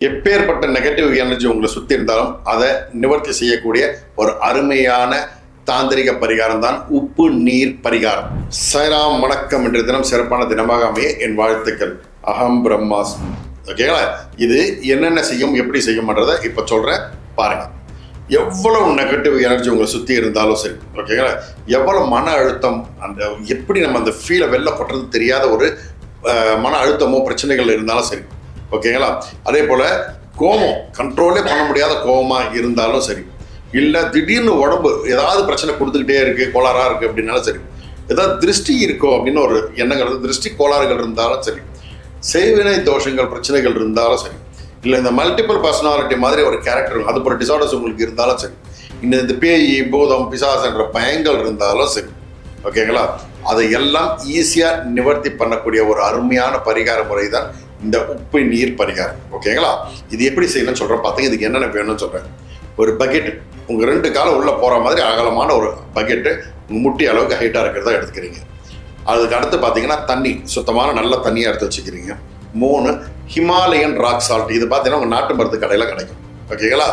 எப்பேற்பட்ட negative energy உங்களை சுற்றி இருந்தாலும் அதை நிவர்த்தி செய்யக்கூடிய ஒரு அருமையான தாந்திரிக பரிகாரம் தான் உப்பு நீர் பரிகாரம். சைராம் வணக்கம் என்ற தினம் சிறப்பான தினமாக அமைய என் வாழ்த்துக்கள். அகம் பிரம்மாஸ்மி. ஓகேங்களா இது என்னென்ன செய்யும் எப்படி செய்யும்ன்றதை இப்போ சொல்கிறேன் பாருங்கள் எவ்வளவு நெகட்டிவ் எனர்ஜி உங்களை சுற்றி இருந்தாலும் சரி. ஓகேங்களா எவ்வளோ மன அழுத்தம் அந்த எப்படி நம்ம அந்த ஃபீலை வெளில கொட்டுறது தெரியாத ஒரு மன அழுத்தமோ பிரச்சனைகள் இருந்தாலும் சரி. ஓகேங்களா? அதே போல் கோபம் கண்ட்ரோலே பண்ண முடியாத கோபமாக இருந்தாலும் சரி இல்லை திடீர்னு உடம்பு ஏதாவது பிரச்சனை கொடுத்துக்கிட்டே இருக்குது கோளாறாக இருக்குது அப்படின்னாலும் சரி ஏதாவது திருஷ்டி இருக்கோ அப்படின்னு ஒரு எண்ணங்கள் திருஷ்டி கோளாறுகள் இருந்தாலும் சரி செய்வினை தோஷங்கள் பிரச்சனைகள் இருந்தாலும் சரி இல்லை இந்த மல்டிபிள் பர்சனாலிட்டி மாதிரி ஒரு கேரக்டர் அது போல டிசார்டர்ஸ் உங்களுக்கு இருந்தாலும் சரி இந்த இந்த பேய் பூதம் பிசாஸ் பயங்கள் இருந்தாலும் சரி ஓகேங்களா? அதை எல்லாம் ஈஸியாக நிவர்த்தி பண்ணக்கூடிய ஒரு அருமையான பரிகார முறை தான் இந்த உப்பு நீர் பரிகாரம் ஓகேங்களா இது எப்படி செய்யணும்னு சொல்கிறேன் பார்த்தீங்க இதுக்கு என்னென்ன வேணும்னு சொல்கிறேன் ஒரு பக்கெட் உங்கள் ரெண்டு காலம் உள்ளே போகிற மாதிரி அகலமான ஒரு பக்கெட்டு உங்கள் முட்டி அளவுக்கு ஹைட்டாக இருக்கிறதா எடுத்துக்கிறீங்க. அதுக்கு அடுத்து பார்த்தீங்கன்னா தண்ணி சுத்தமான நல்ல தண்ணியாக எடுத்து வச்சுக்கிறீங்க. மூணு ஹிமாலயன் ராக் சால்ட் இது பார்த்தீங்கன்னா உங்கள் நாட்டு மருந்து கடையில் கிடைக்கும் ஓகேங்களா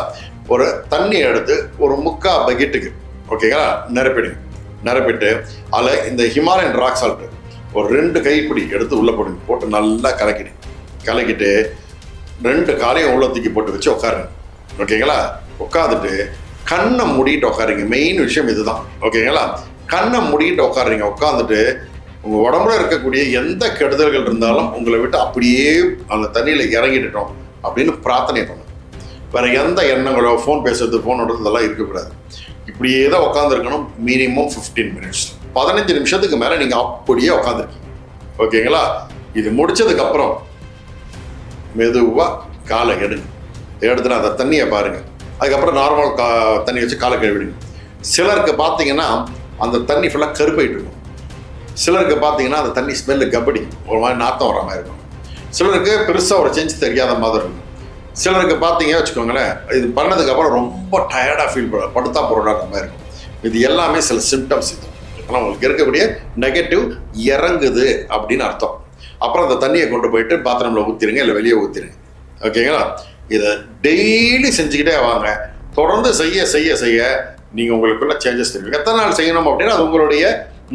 ஒரு தண்ணி எடுத்து ஒரு முக்கா பக்கெட்டுக்கு ஓகேங்களா நிரப்பிடுங்க. நிரப்பிட்டு அதில் இந்த ஹிமாலயன் ராக் சால்ட்டு ஒரு ரெண்டு கைப்பிடி எடுத்து உள்ளே போடுங்க போட்டு நல்லா கலக்கிடுங்க. கலக்கிட்டு ரெண்டு காலையும் உள்ள தூக்கி போட்டு வச்சு உட்காருங்க ஓகேங்களா? உட்காந்துட்டு கண்ணை மூடிட்டு உட்காருங்க மெயின் விஷயம் இதுதான். ஓகேங்களா? கண்ணை மூடிட்டு உட்காருங்க உட்காந்துட்டு உங்கள் உடம்புல இருக்கக்கூடிய எந்த கெடுதல்கள் இருந்தாலும் உங்களை விட்டு அப்படியே அந்த தண்ணியில் இறங்கிட்டுட்டோம் அப்படின்னு பிரார்த்தனை பண்ணும் வேற எந்த எண்ணங்களோ ஃபோன் பேசுறது ஃபோன் ஓடுறது இதெல்லாம் இருக்கக்கூடாது. இப்படியே தான் உட்காந்துருக்கணும் மினிமம் ஃபிஃப்டீன் மினிட்ஸ் பதினஞ்சு நிமிஷத்துக்கு மேலே நீங்கள் அப்படியே உட்காந்துருக்கீங்க ஓகேங்களா? இது முடிச்சதுக்கப்புறம் மெதுவாக காலை எடுங்க. எடுத்துட்டு அந்த தண்ணியை பாருங்கள் அதுக்கப்புறம் நார்மல் கா தண்ணி வச்சு காலை கழுவிடுங்க சிலருக்கு பார்த்தீங்கன்னா அந்த தண்ணி ஃபுல்லாக கருப்பாயிட்டு இருக்கும். சிலருக்கு பார்த்தீங்கன்னா அந்த தண்ணி ஸ்மெல்லு கபடி ஒரு மாதிரி நாத்தம் வர மாதிரி இருக்கும். சிலருக்கு பெருசாக ஒரு செஞ்சு தெரியாத மாதிரி இருக்கும். சிலருக்கு பார்த்தீங்க வச்சுக்கோங்களேன் இது பண்ணதுக்கப்புறம் ரொம்ப டயர்டாக ஃபீல் பண்ண படுத்தா பொருளாக மாதிரி இருக்கும். இது எல்லாமே சில சிம்டம்ஸ் இது. ஆனால் உங்களுக்கு இருக்கக்கூடிய நெகட்டிவ் இறங்குது அப்படின்னு அர்த்தம். அப்புறம் அந்த தண்ணியை கொண்டு போயிட்டு பாத்ரூமில் ஊற்றிடுங்க இல்லை வெளியே ஊற்றிடுங்க ஓகேங்களா இதை டெய்லி செஞ்சுக்கிட்டே வாங்க. தொடர்ந்து செய்ய செய்ய செய்ய நீங்கள் உங்களுக்குள்ள சேஞ்சஸ் தெரியும். எத்தனை நாள் செய்யணும் அப்படின்னா அது உங்களுடைய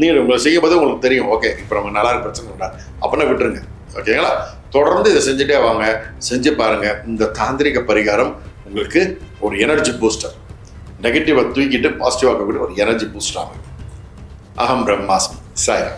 நீங்கள் உங்களை செய்யும்போது உங்களுக்கு தெரியும். ஓகே இப்போ நம்ம நல்லா பிரச்சனை இல்லை. அப்படின்னா விட்டுருங்க. ஓகேங்களா தொடர்ந்து இதை செஞ்சுட்டே வாங்க. செஞ்சு பாருங்க. இந்த தாந்திரிக பரிகாரம் உங்களுக்கு ஒரு எனர்ஜி பூஸ்டர் நெகட்டிவை தூக்கிட்டு பாசிட்டிவாக ஒரு எனர்ஜி பூஸ்டர் ஆகும். அகம் பிரம்மாஸ்மி. சாயா